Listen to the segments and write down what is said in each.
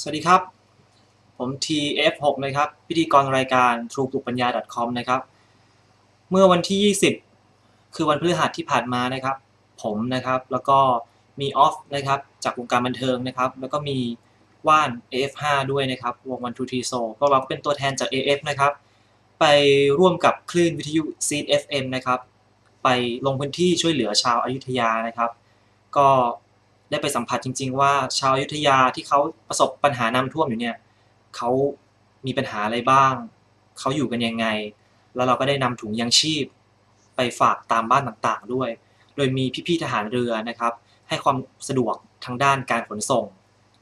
สวัสดีครับ ผม TF6 นะครับ พิธีกรรายการ True ปลุกปัญญา .com นะครับ เมื่อวันที่ 20 คือวันพฤหัสที่ผ่านมานะครับ ผมนะครับ แล้วก็มีออฟนะครับ จากวงการบันเทิงนะครับ แล้วก็มีว่าน AF5 ด้วยนะครับ วงวันทูทีโซก็เราก็เป็นตัวแทนจาก AF นะครับ ไปร่วมกับคลื่นวิทยุ Seed FM นะครับ ไปลงพื้นที่ช่วยเหลือชาวอายุทยานะครับ ก็ ได้ไปสัมผัสจริง ๆ ว่าชาวยุทธยาที่เขาประสบปัญหาน้ำท่วมอยู่เนี่ยเขามีปัญหาอะไรบ้าง เขาอยู่กันยังไง แล้วเราก็ได้นำถุงยังชีพ ไปฝากตามบ้านต่างๆด้วย โดยมีพี่ๆทหารเรือนะครับ ให้ความสะดวกทางด้านการขนส่ง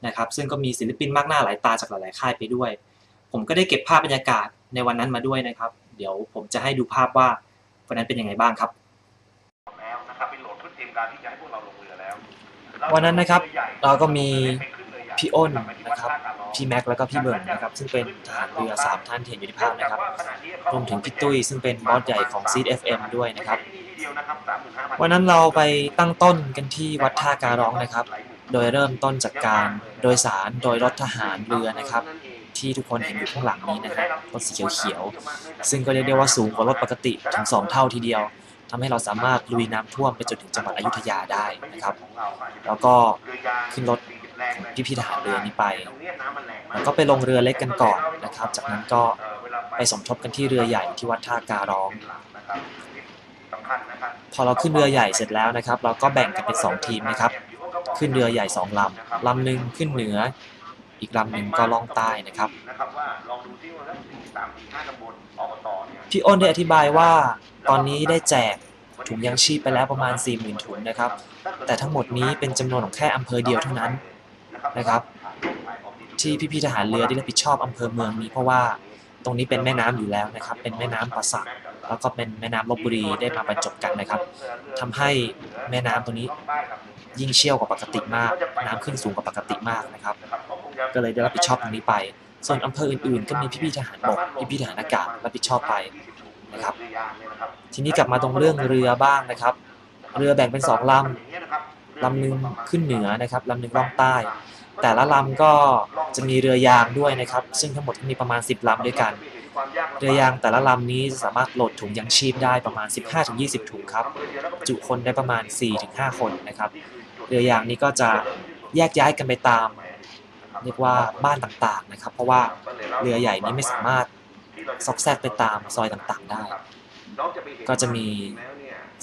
นะครับ ซึ่งก็มีศิลปินมากหน้าหลายตาจากหลายๆค่ายไปด้วย ผมก็ได้เก็บภาพบรรยากาศในวันนั้นมาด้วยนะครับ เดี๋ยวผมจะให้ดูภาพว่าวันนั้นเป็นยังไงบ้างครับ วันนั้นนะครับเราก็มีพี่อ้นนะครับพี่แม็กแล้วก็พี่เบิร์นนะครับซึ่งเป็นทหารเรือสามท่านที่เห็นอยู่ในภาพนะครับรวมถึงพี่ตุ้ยซึ่งเป็นบอสใหญ่ของ Seed FM ด้วยนะครับวันนั้นเราไปตั้งต้นกันที่วัดท่าการร้องนะครับ โดยเริ่มต้นจากการโดยสารโดยรถทหารเรือนะครับที่ทุกคนเห็นอยู่ข้างหลังนี้นะครับรถสีเขียวๆซึ่งก็เรียกได้ว่าสูงกว่ารถปกติถึงสองเท่าทีเดียว ทำให้เราสามารถลุยน้ำท่วมไปจนถึงจังหวัดอยุธยาได้นะครับ แล้วก็ขึ้นรถพี่พี่ทหารเรือนี้ไปแล้วก็ไปลงเรือเล็กกันก่อนนะครับ จากนั้นก็ไปสมทบกันที่เรือใหญ่ที่วัดท่าการ้อง พอเราขึ้นเรือใหญ่เสร็จแล้วนะครับ เราก็แบ่งกันเป็นสองทีมนะครับ ขึ้นเรือใหญ่สองลำลำหนึ่งขึ้นเหนือ อีกลำหนึ่งก็ล่องใต้นะครับ พี่อ้นได้อธิบายว่าตอนนี้ได้แจกถุงยังชีพไปแล้วประมาณ 40,000 ถุงนะครับ แต่ทั้งหมดนี้เป็นจำนวนของแค่อำเภอเดียวเท่านั้นนะครับ ที่พี่ๆทหารเรือได้รับผิดชอบอำเภอเมืองนี้เพราะว่าตรงนี้เป็นแม่น้ำอยู่แล้วนะครับ เป็นแม่น้ำประสักแล้วก็เป็นแม่น้ำลบบุรีได้มาบรรจบกันนะครับทำให้แม่น้ำตรงนี้ยิ่งเชี่ยวกว่าปกติมาก น้ำขึ้นสูงกว่าปกติมากนะครับ ก็เลยได้รับผิดชอบตรงนี้ไป ส่วนอำเภออื่นๆ ก็มีพี่ๆทหารบกพี่ๆทหารอากาศรับผิดชอบไปนะครับ ทีนี้กลับมาตรงเรื่องเรือบ้างนะครับ เรือแบ่งเป็นสองลำลำหนึ่งขึ้นเหนือนะครับลำหนึ่งล่องใต้ แต่ละลำก็จะมีเรือยางด้วยนะครับ ซึ่งทั้งหมดมีประมาณ 10ลำด้วยกัน เรือยางแต่ละลำนี้สามารถโหลดถุงยังชีพได้ประมาณ 15-20 ถุงครับ จุคนได้ประมาณ 4-5 คนนะครับ เรือยางนี้ก็จะแยกย้ายกันไปตาม เรียกว่าบ้านต่างๆนะครับ เพราะว่าเรือใหญ่นี้ไม่สามารถซอกแซกไปตามซอยต่างๆได้ ก็จะมี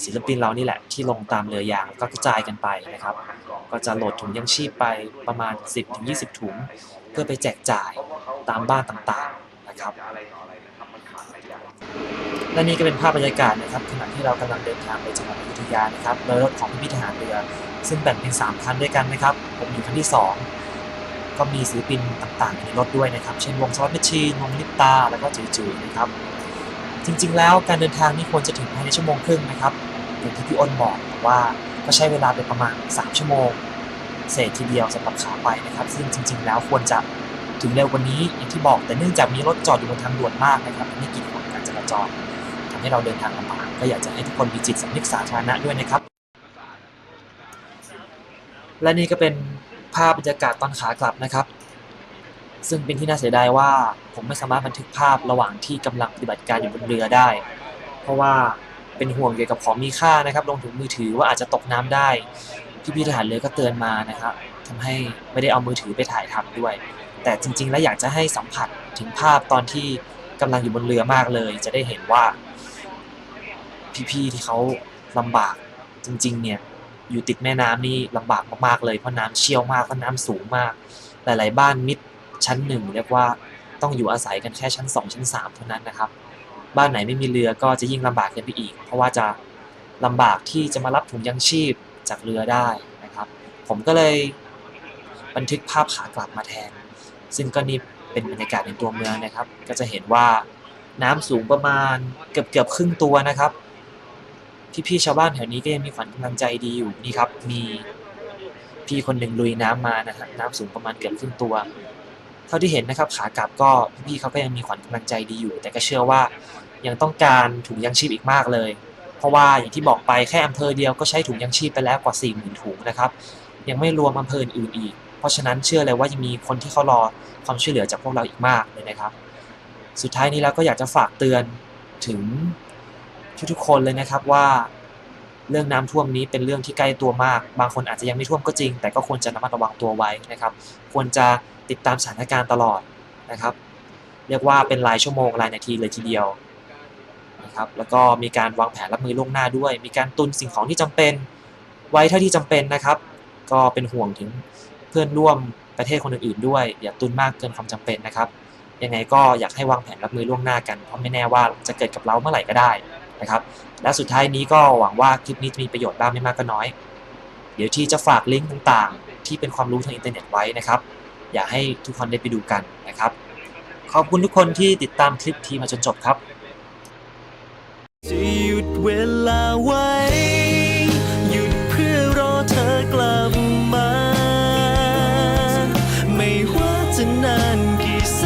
ศิลปินเรานี่แหละที่ลงตามเรือยางก็กระจายกันไปนะครับ ก็จะโหลดถุงยังชีพไปประมาณ 10-20 ถุง เพื่อไปแจกจ่ายตามบ้านต่างๆนะครับและนี่ก็เป็นภาพบรรยากาศนะครับขณะที่เรากำลังเดินทางไปจังหวัดอยุธยานะครับโดยรถของพี่ทหารเรือ ซึ่งแบ่งเป็น 3 คันด้วยกันนะครับผมอยู่คันที่ 2 ก็มีศิลปินต่างๆในรถด้วยนะครับ เช่นวงสวัสดิ์แมชีนวงลิปตา แล้วก็จืดๆนะครับ จริงๆ แล้วการเดินทางนี่ควรจะถึงภายในชั่วโมงครึ่งนะครับอย่างที่พี่อ้นบอกว่าก็ใช้เวลาไปประมาณ 3 ชั่วโมง เศษทีเดียวสำหรับขาไปนะครับ ซึ่งจริง ๆ แล้วควรจะถึงเร็วกว่านี้อย่างที่บอกแต่เนื่องจากมีรถจอดอยู่บนทางด่วนมากนะครับไม่กีดขวางการจราจรทำให้เราเดินทางลำบากก็อยากจะให้ทุกคนมีจิตสำนึกสาธารณะด้วยนะครับ และนี่ก็เป็นาพบรรยากาศตอนขากลับนะครับ ซึ่งเป็นที่น่าเสียดายว่าผมไม่สามารถบันทึกภาพระหว่างที่กำลังปฏิบัติการอยู่บนเรือได้ เพราะว่าเป็นห่วงเกี่ยวกับของมีค่านะครับลงถึงมือถือว่าอาจจะตกน้ำได้พี่ๆทหารเรือก็เตือนมานะครับทำให้ไม่ได้เอามือถือไปถ่ายทำด้วย แต่จริง ๆ แล้วอยากจะให้สัมผัสถึงภาพตอนที่กำลังอยู่บนเรือมากเลย จะได้เห็นว่า พี่ๆที่เขาลำบากจริง ๆ เนี่ย อยู่ติดแม่น้ำนี่ลำบากมากๆเลยเพราะน้ำเชี่ยวมากเพราะน้ำสูงมาก หลายๆบ้านมิดชั้นหนึ่งเรียกว่าต้องอยู่อาศัยกันแค่ชั้น 2 ชั้น 3 เท่านั้นนะครับ บ้านไหนไม่มีเรือก็จะยิ่งลำบากกันไปอีก เพราะว่าจะลำบากที่จะมารับถุงยังชีพจากเรือได้นะครับ ผมก็เลยบันทึกภาพขากลับมาแทน ซึ่งก็นี่เป็นบรรยากาศในตัวเมืองนะครับ ก็จะเห็นว่าน้ำสูงประมาณเกือบเกือบๆครึ่งตัวนะครับ พี่ๆชาวบ้านแถวนี้ก็ยังมีขวัญกำลังใจดีอยู่นี่ครับ มีพี่คนหนึ่งลุยน้ำมานะฮะน้ำสูงประมาณเกือบครึ่งตัว เท่าที่เห็นนะครับขากลับก็พี่ๆเขาก็ยังมีขวัญกำลังใจดีอยู่ แต่ก็เชื่อว่ายังต้องการถุงยังชีพอีกมากเลย เพราะว่าอย่างที่บอกไปแค่อำเภอเดียวก็ใช้ถุงยังชีพไปแล้วกว่า4 0,000ถุงนะครับ ยังไม่รวมอำเภออื่นอีก เพราะฉะนั้นเชื่อเลยว่ายังมีคนที่เขารอความช่วยเหลือจากพวกเราอีกมากเลยนะครับ สุดท้ายนี้แล้วก็อยากจะฝากเตือนถึง ทุกๆคนเลยนะครับว่า เรื่องน้ำท่วมนี้เป็นเรื่องที่ใกล้ตัวมาก บางคนอาจจะยังไม่ท่วมก็จริง แต่ก็ควรจะระมัดระวังตัวไว้นะครับ ควรจะติดตามสถานการณ์ตลอดนะครับ เรียกว่าเป็นรายชั่วโมงรายนาทีเลยทีเดียวนะครับ แล้วก็มีการวางแผนรับมือล่วงหน้าด้วย มีการตุนสิ่งของที่จำเป็นไว้เท่าที่จำเป็นนะครับ ก็เป็นห่วงถึงเพื่อนร่วมประเทศคนอื่นๆด้วย อย่าตุนมากเกินความจำเป็นนะครับยังไงก็อยากให้วางแผนรับมือล่วงหน้ากัน เพราะไม่แน่ว่าจะเกิดกับเราเมื่อไหร่ก็ได้ นะครับ และสุดท้ายนี้ก็หวังว่าคลิปนี้จะมีประโยชน์บ้างไม่มากก็น้อย เดี๋ยวที่จะฝากลิงก์ต่างๆ ที่เป็นความรู้ทางอินเทอร์เน็ตไว้นะครับ อยากให้ทุกคนได้ไปดูกันนะครับ ขอบคุณทุกคนที่ติดตามคลิปทีมาจนจบครับจะหยุดเวลาไว้ หยุดเพื่อรอเธอกลับมา ไม่ว่าจะนานกี่แส